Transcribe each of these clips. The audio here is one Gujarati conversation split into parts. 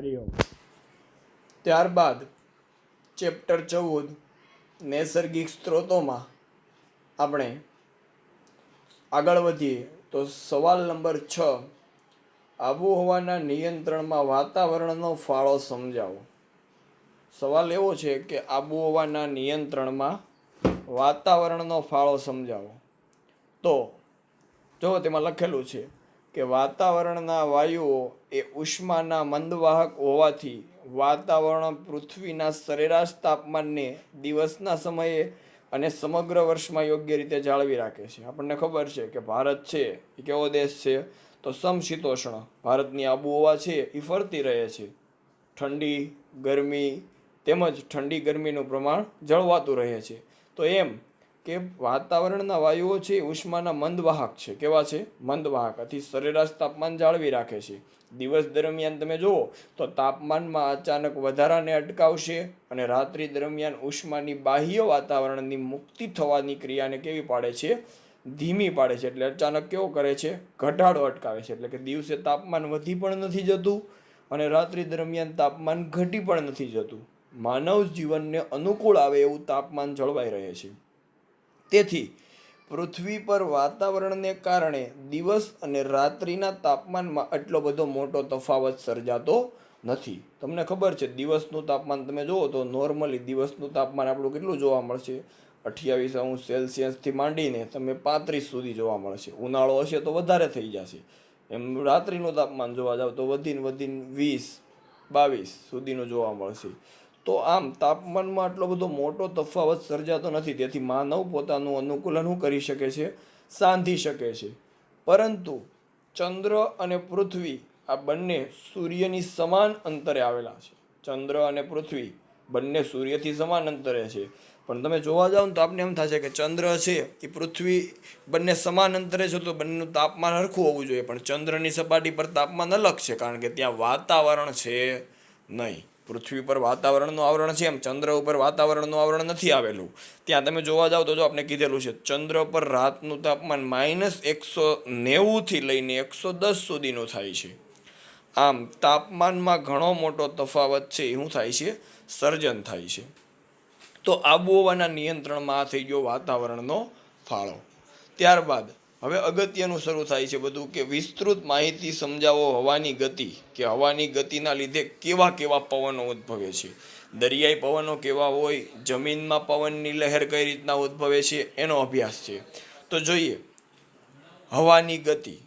હરિઓમ. ત્યારબાદ ચેપ્ટર ચૌદ, નૈસર્ગિક સ્ત્રોતોમાં આપણે આગળ વધીએ તો સવાલ નંબર છ, આબોહવાના નિયંત્રણમાં વાતાવરણનો ફાળો સમજાવો. સવાલ એવો છે કે આબોહવાના નિયંત્રણમાં વાતાવરણનો ફાળો સમજાવો. તો, જો તેમાં લખેલું છે કે વાતાવરણના વાયુઓ એ ઉષ્માના મંદવાહક હોવાથી વાતાવરણ પૃથ્વીના સરેરાશ તાપમાનને દિવસના સમયે અને સમગ્ર વર્ષમાં યોગ્ય રીતે જાળવી રાખે છે. આપણને ખબર છે કે ભારત છે, એ કેવો દેશ છે? તો સમશીતોષ્ણ ભારતની આબોહવા છે, એ ફરતી રહે છે. ઠંડી, ગરમી તેમજ ઠંડી ગરમીનું પ્રમાણ જળવાતું રહે છે. તો એમ કે વાતાવરણના વાયુઓ છે એ ઉષ્માના મંદવાહક છે. કેવા છે? મંદવાહક. આથી સરેરાશ તાપમાન જાળવી રાખે છે. દિવસ દરમિયાન તમે જુઓ તો તાપમાનમાં અચાનક વધારાને અટકાવશે અને રાત્રિ દરમિયાન ઉષ્માની બાહ્ય વાતાવરણની મુક્તિ થવાની ક્રિયાને કેવી પાડે છે? ધીમી પાડે છે. એટલે અચાનક કેવો કરે છે? ઘટાડો અટકાવે છે. એટલે કે દિવસે તાપમાન વધી પણ નથી જતું અને રાત્રિ દરમિયાન તાપમાન ઘટી પણ નથી જતું. માનવ જીવનને અનુકૂળ આવે એવું તાપમાન જળવાઈ રહે છે. તેથી પૃથ્વી પર વાતાવરણને કારણે દિવસ અને રાત્રિના તાપમાનમાં આટલો બધો મોટો તફાવત સર્જાતો નથી. તમને ખબર છે, દિવસનું તાપમાન તમે જુઓ તો નોર્મલી દિવસનું તાપમાન આપણું કેટલું જોવા મળશે? અઠ્યાવીસ અંશ સેલ્સિયસથી માંડીને તમે પાંત્રીસ સુધી જોવા મળશે. ઉનાળો હશે તો વધારે થઈ જશે. એમ રાત્રિનું તાપમાન જોવા જાવ તો વધીને વધીને વીસ, બાવીસ સુધીનું જોવા મળશે. તો આમ તાપમાનમાં આટલો બધો મોટો તફાવત સર્જાતો નથી. તેથી માનવ પોતાનું અનુકૂલન શું કરી શકે છે? સાંધી શકે છે. પરંતુ ચંદ્ર અને પૃથ્વી આ બંને સૂર્યની સમાન અંતરે આવેલા છે. ચંદ્ર અને પૃથ્વી બંને સૂર્યથી સમાન અંતરે છે. પણ તમે જોવા જાઓ ને તો આપને એમ થશે કે ચંદ્ર છે એ પૃથ્વી બંને સમાન અંતરે છે તો બંનેનું તાપમાન સરખું હોવું જોઈએ. પણ ચંદ્રની સપાટી પર તાપમાન અલગ છે કારણ કે ત્યાં વાતાવરણ છે નહીં. પૃથ્વી પર વાતાવરણનું આવરણ છે એમ, ચંદ્ર ઉપર વાતાવરણનું આવરણ નથી આવેલું. ત્યાં તમે જોવા જાઓ તો જો આપણે કીધેલું છે, ચંદ્ર પર રાતનું તાપમાન માઇનસ એકસો નેવુંથી લઈને એકસો દસ સુધીનું થાય છે. આમ, તાપમાનમાં ઘણો મોટો તફાવત છે, એ શું થાય છે? સર્જન થાય છે. તો આબોહવાના નિયંત્રણમાં આ થઈ ગયો વાતાવરણનો ફાળો. ત્યારબાદ હવે અગત્યનું શરૂ થાય છે બધું કે વિસ્તૃત માહિતી સમજાવો હવાની ગતિ કે હવાની ગતિના લીધે કેવા કેવા પવનો ઉદ્ભવે છે. દરિયાઈ પવનો કેવા હોય, જમીનમાં પવનની લહેર કઈ રીતના ઉદ્ભવે છે એનો અભ્યાસ છે. તો જોઈએ, હવાની ગતિ.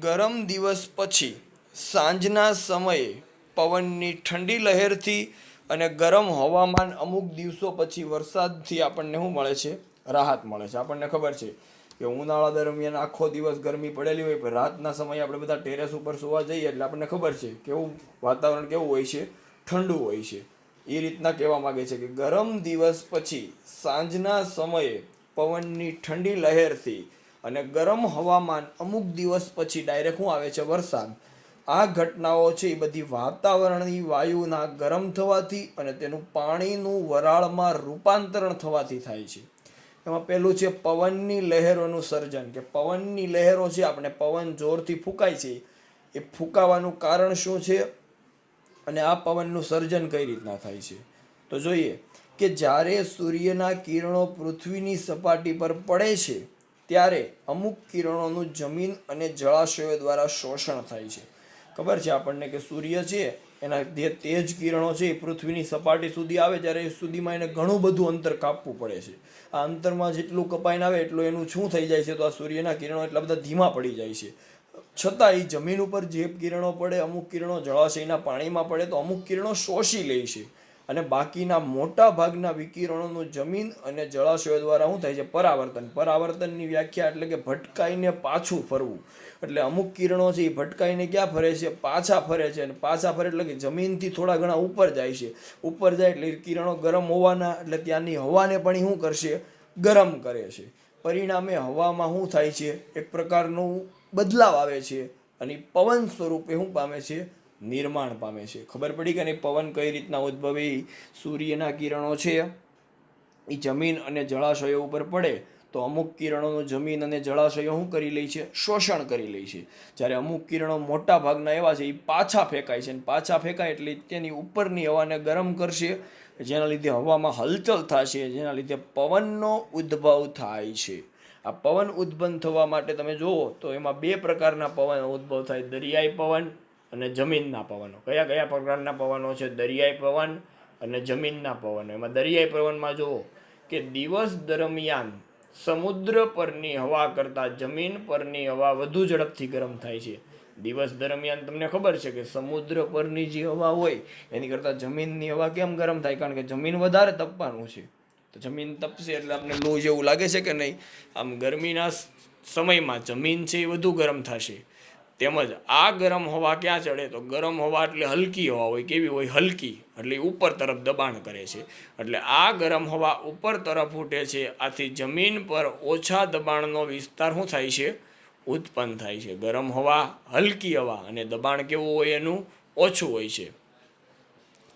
ગરમ દિવસ પછી સાંજના સમયે પવનની ઠંડી લહેરથી અને ગરમ હવામાન અમુક દિવસો પછી વરસાદથી આપણને શું મળે છે? રાહત મળે છે. આપણને ખબર છે કે ઉનાળા દરમિયાન આખો દિવસ ગરમી પડેલી હોય પણ રાતના સમયે આપણે બધા ટેરેસ ઉપર સુવા જઈએ એટલે આપણને ખબર છે કેવું વાતાવરણ કેવું હોય છે, ઠંડુ હોય છે. એ રીતના કહેવા માગે છે કે ગરમ દિવસ પછી સાંજના સમયે પવનની ઠંડી લહેરથી અને ગરમ હવામાન અમુક દિવસ પછી ડાયરેક્ટ શું આવે છે? વરસાદ. આ ઘટનાઓ છે એ બધી વાતાવરણની વાયુના ગરમ થવાથી અને તેનું પાણીનું વરાળમાં રૂપાંતરણ થવાથી થાય છે. એમાં પહેલું છે પવનની લહેરોનું સર્જન, કે પવનની લહેરો છે આપણે પવન જોરથી ફૂંકાય છે, એ ફૂંકાવાનું કારણ શું છે? અને આ પવનનું સર્જન કઈ રીતના થાય છે? તો જોઈએ કે જ્યારે સૂર્યના કિરણો પૃથ્વીની સપાટી પર પડે છે, ત્યારે અમુક કિરણોનું જમીન અને જળાશયો દ્વારા શોષણ થાય છે. ખબર છે આપણને કે સૂર્ય છે એના જે તેજ કિરણો છે એ પૃથ્વીની સપાટી સુધી આવે ત્યારે એ સુધીમાં એને ઘણું બધું અંતર કાપવું પડે છે. આ અંતરમાં જેટલું કપાઈને આવે એટલું એનું શું થઈ જાય છે તો આ સૂર્યના કિરણો એટલા બધા ધીમા પડી જાય છે. છતાં એ જમીન ઉપર જે કિરણો પડે, અમુક કિરણો જળાશયના પાણીમાં પડે તો અમુક કિરણો શોષી લે છે. અને બાકીના મોટા ભાગના વિકિરણોનું જમીન અને જળાશયો દ્વારા શું થાય છે? પરાવર્તન. પરાવર્તનની વ્યાખ્યા એટલે કે ભટકાઈને પાછું ફરવું. એટલે અમુક કિરણો છે એ ભટકાઈને ક્યાં ફરે છે? પાછા ફરે છે અને પાછા ફરે એટલે કે જમીનથી થોડા ઘણા ઉપર જાય છે. ઉપર જાય એટલે કિરણો ગરમ હોવાના, એટલે ત્યાંની હવાને પણ શું કરશે? ગરમ કરે છે. પરિણામે હવામાં શું થાય છે? એક પ્રકારનું બદલાવ આવે છે અને પવન સ્વરૂપે શું પામે છે? નિર્માણ પામે છે. ખબર પડી કે નહીં? પવન કઈ રીતના ઉદ્ભવે? સૂર્યના કિરણો છે. એ જમીન અને જળાશયો ઉપર પડે. તો અમુક કિરણોનું જમીન અને જળાશયો શું કરી લે છે? શોષણ કરી લે છે. જ્યારે અમુક કિરણો મોટા ભાગના એવા છે, એ પાછા ફેંકાય છે અને પાછા ફેંકાય એટલે તેની ઉપરની હવાને ગરમ કરશે, જેના લીધે હવામાં હલચલ થશે, જેના લીધે પવનનો ઉદ્ભવ થાય છે. આ પવન ઉદ્ભવન થવા માટે તમે જુઓ તો એમાં બે પ્રકારના પવન ઉદ્ભવ થાય. દરિયાઈ પવન અને જમીનના પવનો. કયા કયા પ્રકારના પવનો છે? દરિયાઈ પવન અને જમીનના પવનો. એમાં દરિયાઈ પવનમાં જુઓ કે દિવસ દરમિયાન સમુદ્ર પરની હવા કરતાં જમીન પરની હવા વધુ ઝડપથી ગરમ થાય છે. દિવસ દરમિયાન તમને ખબર છે કે સમુદ્ર પરની જે હવા હોય, એની કરતાં જમીનની હવા કેમ ગરમ થાય? કારણ કે જમીન વધારે તપવાનું છે. તો જમીન તપશે એટલે આપણે લોહ જેવું લાગે છે કે નહીં? આમ ગરમીના સમયમાં જમીન છે એ વધુ ગરમ થશે. તેમજ આ ગરમ હવા ક્યાં ચડે તો ગરમ હવા એટલે હલકી હવા હોય, કેવી હોય? હલકી. એટલે ઉપર તરફ દબાણ કરે છે. એટલે આ ગરમ હવા ઉપર તરફ ઉઠે છે, આથી જમીન પર ઓછા દબાણનો વિસ્તાર શું થાય છે? ઉત્પન્ન થાય છે. ગરમ હવા, હલકી હવા અને દબાણ કેવું હોય એનું? ઓછું હોય છે.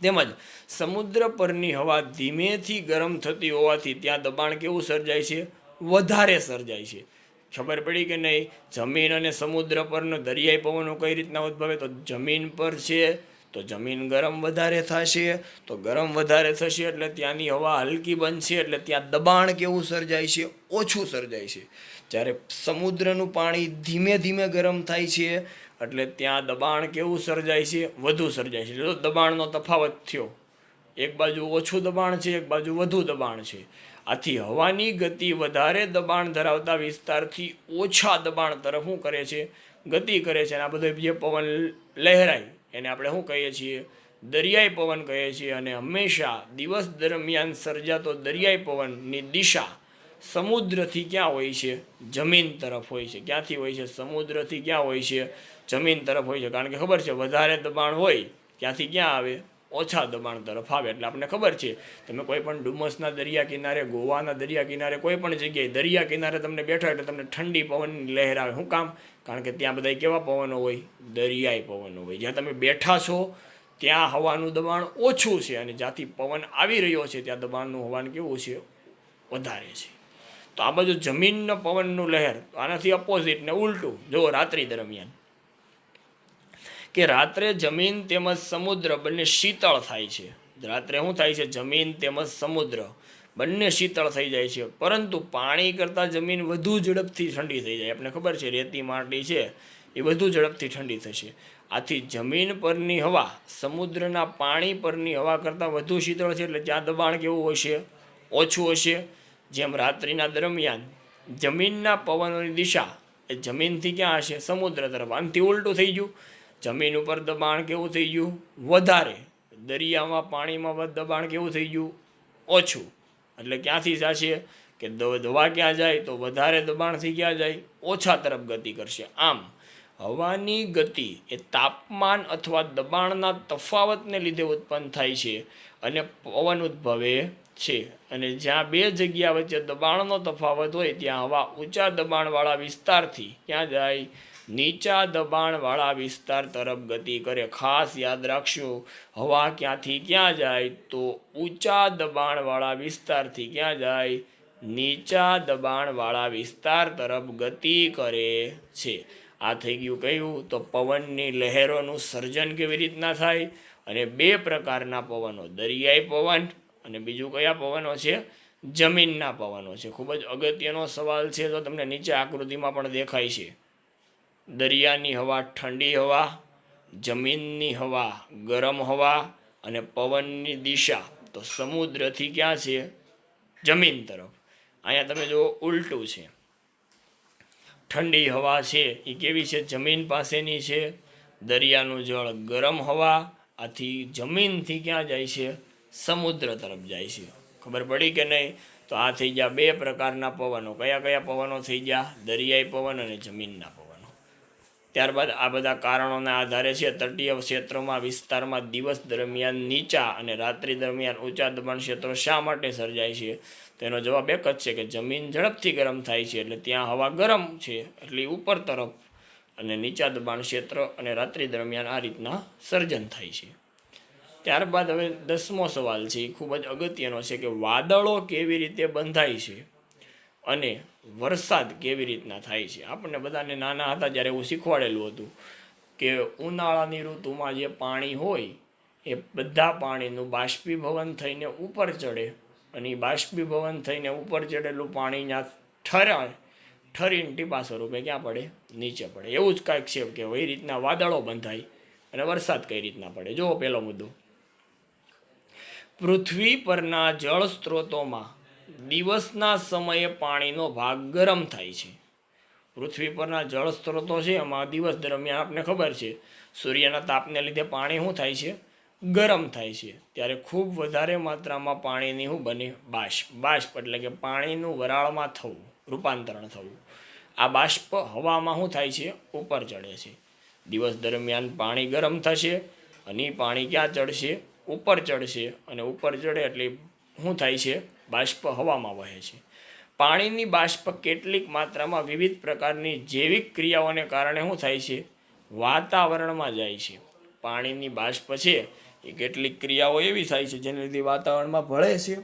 તેમજ સમુદ્ર પરની હવા ધીમેથી ગરમ થતી હોવાથી ત્યાં દબાણ કેવું સર્જાય છે? વધારે સર્જાય છે. ખબર પડી કે નહીં? જમીન અને સમુદ્ર પરનો દરિયાઈ પવનો કઈ રીતના ઉદ્ભવે? તો જમીન પર છે, તો જમીન ગરમ વધારે થશે, તો ગરમ વધારે થશે એટલે ત્યાંની હવા હલકી બનશે, એટલે ત્યાં દબાણ કેવું સર્જાય છે? ઓછું સર્જાય છે. જ્યારે સમુદ્રનું પાણી ધીમે ધીમે ગરમ થાય છે, એટલે ત્યાં દબાણ કેવું સર્જાય છે? વધુ સર્જાય છે. એટલે દબાણનો તફાવત થયો, એક બાજુ ઓછું દબાણ છે, એક બાજુ વધુ દબાણ છે. આથી હવાની ગતિ વધારે દબાણ ધરાવતા વિસ્તારથી ઓછા દબાણ તરફ શું કરે છે? ગતિ કરે છે. અને આ બધો જે પવન લહેરાય, એને આપણે શું કહીએ છીએ? દરિયાઈ પવન કહીએ છીએ. અને હંમેશા દિવસ દરમિયાન સર્જાતો દરિયાઈ પવનની દિશા સમુદ્રથી ક્યાં હોય છે? જમીન તરફ હોય છે. ક્યાંથી હોય છે? સમુદ્રથી ક્યાં હોય છે? જમીન તરફ હોય છે. કારણ કે ખબર છે, વધારે દબાણ હોય ક્યાંથી ક્યાં આવે? ઓછા દબાણ તરફ આવે. એટલે આપણને ખબર છે, તમે કોઈ પણ ડુમસના દરિયા કિનારે, ગોવાના દરિયા કિનારે, કોઈ પણ જગ્યાએ દરિયા કિનારે તમને બેઠા એટલે તમને ઠંડી પવનની લહેર આવે. શું કામ? કારણ કે ત્યાં બધા કેવા પવનો હોય? દરિયાઈ પવનો હોય. જ્યાં તમે બેઠા છો, ત્યાં હવાનું દબાણ ઓછું છે અને જ્યાંથી પવન આવી રહ્યો છે, ત્યાં દબાણનું હવાન કેવું છે? વધારે છે. તો આ બધું જમીનનો પવનનું લહેર, આનાથી અપોઝિટ ને ઉલટું. જુઓ રાત્રિ દરમિયાન. કે રાત્રે જમીન તેમજ સમુદ્ર બંને શીતળ થાય છે. રાત્રે શું થાય છે? જમીન તેમજ સમુદ્ર બંને શીતળ થઈ જાય છે. પરંતુ પાણી કરતાં જમીન વધુ ઝડપથી ઠંડી થઈ જાય. આપણે ખબર છે, રેતી માટી છે, એ વધુ ઝડપથી ઠંડી થશે. આથી જમીન પરની હવા સમુદ્રના પાણી પરની હવા કરતાં વધુ શીતળ છે. એટલે ત્યાં દબાણ કેવું હશે? ઓછું હશે. જેમ રાત્રિના દરમિયાન જમીનના પવનોની દિશા એ જમીનથી ક્યાં હશે? સમુદ્ર તરફ. આનાથી ઉલટું થઈ ગયું. જમીન ઉપર દબાણ કેવું થઈ ગયું? વધારે. દરિયામાં, પાણીમાં દબાણ કેવું થઈ ગયું? ઓછું. એટલે ક્યાંથી જશે કે દવા ક્યાં જાય તો વધારે દબાણથી ક્યાં જાય? ઓછા તરફ ગતિ કરશે. આમ, હવાની ગતિ એ તાપમાન અથવા દબાણના તફાવતને લીધે ઉત્પન્ન થાય છે અને પવન ઉદ્ભવે છે. અને જ્યાં બે જગ્યા વચ્ચે દબાણનો તફાવત હોય, ત્યાં હવા ઊંચા દબાણવાળા વિસ્તારથી ક્યાં જાય? નીચા દબાણવાળા વિસ્તાર તરફ ગતિ કરે. ખાસ યાદ રાખશો, હવા ક્યાંથી ક્યાં જાય તો ઊંચા દબાણવાળા વિસ્તારથી ક્યાં જાય? નીચા દબાણવાળા વિસ્તાર તરફ ગતિ કરે છે. આ થઈ ગયું કહ્યું તો પવનની લહેરોનું સર્જન કેવી રીતના થાય? અને બે પ્રકારના પવનો, દરિયાઈ પવન અને બીજું કયા પવનો છે? જમીનના પવનો છે. ખૂબ જ અગત્યનો સવાલ છે, તો તમને નીચે આકૃતિમાં પણ દેખાય છે. દરિયાની હવા ઠંડી હવા, જમીનની હવા ગરમ હવા અને પવનની દિશા. તો સમુદ્રથી ક્યાં છે? જમીન તરફ. અહીંયા તમે જુઓ, ઉલટું છે. ઠંડી હવા છે એ કેવી છે? જમીન પાસેની છે. દરિયાનું જળ ગરમ હવા, આથી જમીનથી ક્યાં જાય છે? સમુદ્ર તરફ જાય છે. ખબર પડી કે નહીં? તો આ થઈ ગયા બે પ્રકારના પવનો. કયા કયા પવનો થઈ ગયા? દરિયાઈ પવન અને જમીનના પવનો ત્યારબાદ આ બધા કારણોના આધારે છે તટીય ક્ષેત્રોમાં વિસ્તારમાં દિવસ દરમિયાન નીચા અને રાત્રિ દરમિયાન ઊંચા દબાણ ક્ષેત્રો શા માટે સર્જાય છે? તેનો જવાબ એક જ છે કે જમીન ઝડપથી ગરમ થાય છે એટલે ત્યાં હવા ગરમ છે એટલે ઉપર તરફ અને નીચા દબાણ ક્ષેત્ર અને રાત્રિ દરમિયાન આ રીતના સર્જન થાય છે. ત્યારબાદ હવે દસમો સવાલ છે, એ ખૂબ જ અગત્યનો છે કે વાદળો કેવી રીતે બંધાય છે? અને વરસાદ કેવી રીતના થાય છે? આપણને બધાને નાના હતા જ્યારે એવું શીખવાડેલું હતું કે ઉનાળાની ઋતુમાં જે પાણી હોય, એ બધા પાણીનું બાષ્પીભવન થઈને ઉપર ચડે અને એ બાષ્પીભવન થઈને ઉપર ચડેલું પાણી ત્યાં ઠરાય ઠરીને ટીપા સ્વરૂપે ક્યાં પડે? નીચે પડે. એવું જ કાંઈક છે કે એ રીતના વાદળો બંધાય અને વરસાદ કઈ રીતના પડે? જુઓ પહેલો મુદ્દો. પૃથ્વી પરના જળ સ્ત્રોતોમાં દિવસના સમયે પાણીનો ભાગ ગરમ થાય છે. પૃથ્વી પરના જળ સ્ત્રોતો છે, એમાં દિવસ દરમિયાન આપને ખબર છે, સૂર્યના તાપને લીધે પાણી શું થાય છે? ગરમ થાય છે. ત્યારે ખૂબ વધારે માત્રામાં પાણીની શું બને? બાષ્પ. બાષ્પ એટલે કે પાણીનું વરાળમાં થવું, રૂપાંતરણ થવું. આ બાષ્પ હવામાં શું થાય છે? ઉપર ચડે છે. દિવસ દરમિયાન પાણી ગરમ થશે અને એ પાણી ક્યાં ચડશે? ઉપર ચડશે. અને ઉપર ચડે એટલે શું થાય છે? બાષ્પ હવામાં વહે છે. પાણીની બાષ્પ કેટલીક માત્રામાં વિવિધ પ્રકારની જૈવિક ક્રિયાઓને કારણે શું થાય છે? વાતાવરણમાં જાય છે. પાણીની બાષ્પ છે, એ કેટલીક ક્રિયાઓ એવી થાય છે, જેને લીધે વાતાવરણમાં ભળે છે.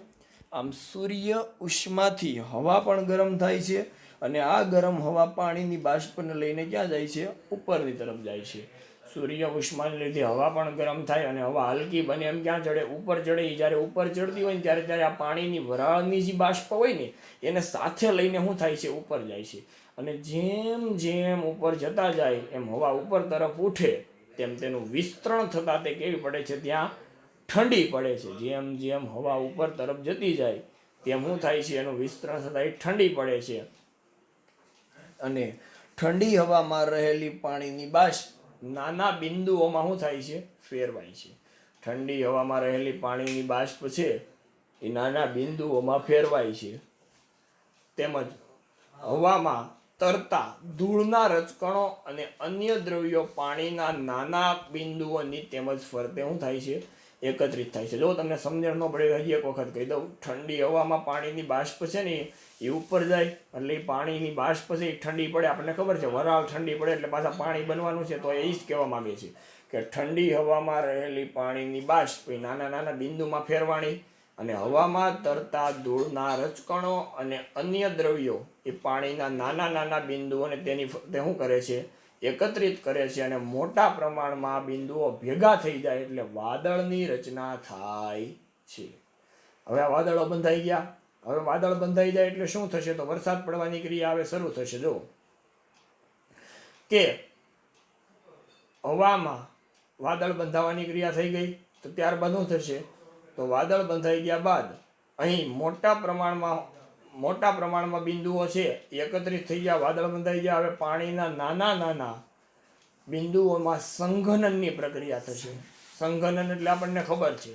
આમ સૂર્ય ઉષ્માથી હવા પણ ગરમ થાય છે અને આ ગરમ હવા પાણીની બાષ્પને લઈને ક્યાં જાય છે? ઉપરની તરફ જાય છે. સૂર્ય ઉષ્માને લીધે હવા પણ ગરમ થાય અને હવા હલકી બને. એમ ક્યાં ચડે ઉપર ચડે એ જ્યારે ઉપર ચડતી હોય ને ત્યારે ત્યારે આ પાણીની વરાળની જે બાષ્પ હોય ને, એને સાથે લઈને શું થાય છે? ઉપર જાય છે. અને જેમ જેમ ઉપર જતા જાય, એમ હવા ઉપર તરફ ઉઠે, તેમ તેનું વિસ્તરણ થતાં તે કેવી પડે છે? ત્યાં ઠંડી પડે છે. જેમ જેમ હવા ઉપર તરફ જતી જાય, તેમ શું થાય છે? એનું વિસ્તરણ થતાં એ ઠંડી પડે છે. અને ઠંડી હવામાં રહેલી પાણીની બાષ્પ નાના બિંદુઓમાં શું થાય છે? ફેરવાય છે. ઠંડી હવામાં રહેલી પાણીની બાષ્પ છે, એ નાના બિંદુઓમાં ફેરવાય છે. તેમજ હવામાં તરતા ધૂળના રચકણો અને અન્ય દ્રવ્યો પાણીના નાના બિંદુઓની તેમજ ફરતે શું થાય છે? એકત્રિત થાય છે. જો તમને સમજણ ન પડે હજી એક વખત કહી દઉં, ઠંડી હવામાં પાણીની બાષ્પ છે ને, એ ઉપર જાય, એટલે એ પાણીની બાષ્પ છે એ ઠંડી પડે. આપણને ખબર છે, વરાળ ઠંડી પડે એટલે પાછા પાણી બનવાનું છે, તો એ જ કહેવા માંગે છે કે ઠંડી હવામાં રહેલી પાણીની બાષ્પ એ નાના નાના બિંદુમાં ફેરવાણી અને હવામાં તરતા ધૂળના રચકણો અને અન્ય દ્રવ્યો એ પાણીના નાના નાના બિંદુઓને તેની ફરતે શું કરે છે? એકત્રિત કરે છે અને મોટા પ્રમાણમાં બિંદુઓ ભેગા થઈ જાય એટલે વાદળની રચના થાય છે. હવે આ વાદળો બંધાઈ ગયા. હવે વાદળ બંધાઈ જાય એટલે શું થશે? તો વરસાદ પડવાની ક્રિયા હવે શરૂ થશે. જો કે હવામાં વાદળ બંધાવાની ક્રિયા થઈ ગઈ. તો ત્યારબાદ શું થશે? તો વાદળ બંધાઈ ગયા બાદ અહીં મોટા પ્રમાણમાં મોટા પ્રમાણમાં બિંદુઓ છે એકત્રિત થઈ ગયા વાદળ બંધાઈ ગયા હવે પાણીના નાના નાના બિંદુઓમાં સંઘનનની પ્રક્રિયા થશે. સંઘનન એટલે આપણને ખબર છે.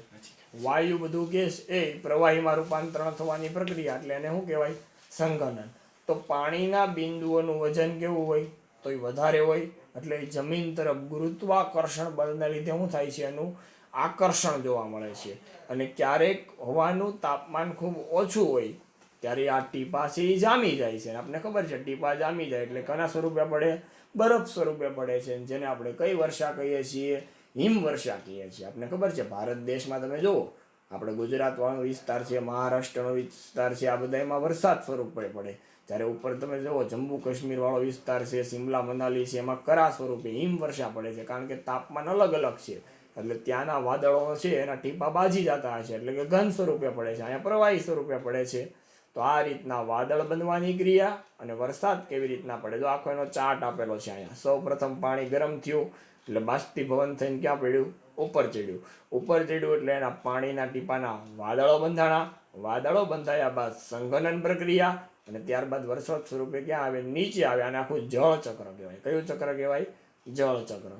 વાયુ બધું ગેસ એ પ્રવાહીમાં રૂપાંતરણ થવાની પ્રક્રિયા એટલે એને શું કહેવાય? સંઘનન. તો પાણીના બિંદુઓનું વજન કેવું હોય? તો એ વધારે હોય. એટલે એ જમીન તરફ ગુરુત્વાકર્ષણ બળને લીધે શું થાય છે? એનું આકર્ષણ જોવા મળે છે. અને ક્યારેક હવાનું તાપમાન ખૂબ ઓછું હોય ત્યારે આ ટીપા છે એ જામી જાય છે. આપણને ખબર છે, ટીપા જામી જાય એટલે કના સ્વરૂપે પડે, બરફ સ્વરૂપે પડે છે. જેને આપણે કઈ વર્ષા કહીએ છીએ, હિમ વર્ષા કહીએ છીએ. આપણને ખબર છે, ભારત દેશમાં તમે જુઓ આપણે ગુજરાતવાળો વિસ્તાર છે, મહારાષ્ટ્રનો વિસ્તાર છે, આ બધા એમાં વરસાદ સ્વરૂપે પડે. જ્યારે ઉપર તમે જુઓ, જમ્મુ કાશ્મીરવાળો વિસ્તાર છે, શિમલા, મનાલી છે, એમાં કરા સ્વરૂપે હિમ વર્ષા પડે છે, કારણ કે તાપમાન અલગ અલગ છે. એટલે ત્યાંના વાદળો છે, એના ટીપા બાજી જતા હશે, એટલે કે ઘન સ્વરૂપે પડે છે. અહીંયા પ્રવાહી સ્વરૂપે પડે છે. તો આ રીતના વાદળ બનવાની ક્રિયા અને વરસાદ કેવી રીતના પડે? તો આખો એનો ચાર્ટ આપેલો છે અહીંયા. સૌ પ્રથમ પાણી ગરમ થયું, એટલે બાષ્પીભવન થઈને ક્યાં પડ્યું? ઉપર ચડ્યું. ઉપર ચડ્યું એટલે એના પાણીના ટીપાના વાદળો બંધાણા. વાદળો બંધાયા બાદ સંઘનન પ્રક્રિયા અને ત્યારબાદ વરસાદ સ્વરૂપે ક્યાં આવે? નીચે આવે. અને આખું જળ ચક્ર કહેવાય. કયું ચક્ર કહેવાય? જળ ચક્ર.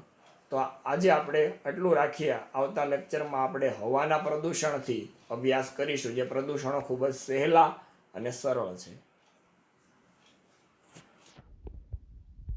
તો આજે આપણે એટલું રાખીએ. આવતા લેક્ચરમાં આપણે હવાના પ્રદૂષણથી અભ્યાસ કરીશું. જે પ્રદૂષણો ખૂબ જ સહેલા અને સરળ છે.